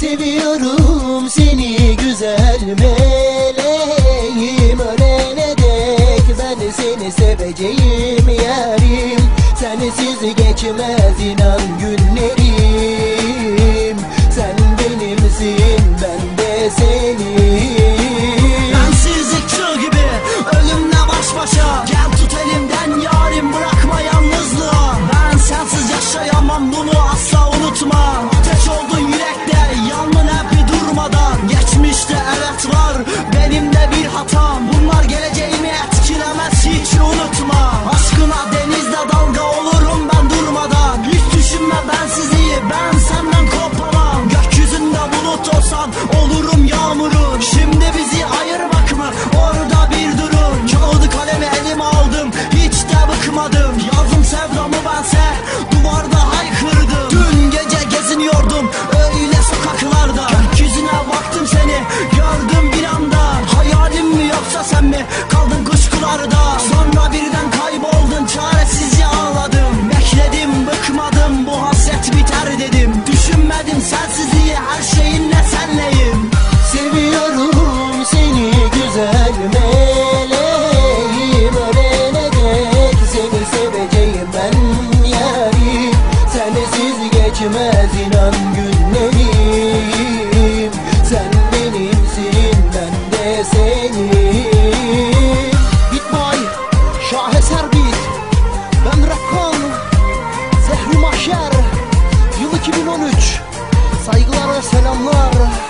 Seviyorum seni güzel meleğim. Ölene dek ben seni seveceğim yarim. Sensiz geçmez inan günlerim. Sen benimsin ben de senin. benim de bir hatam. Bunlar geleceğimi etkilemez hiç unutma Aşkına denizde dalga olurum ben durmadan. Hiç düşünme ben sizi ben senden kopamam. Gökyüzünde bulut olsan olurum yağmurun. Şimdi bizi ayırma. Yıl 2013 Saygılar ve selamlar.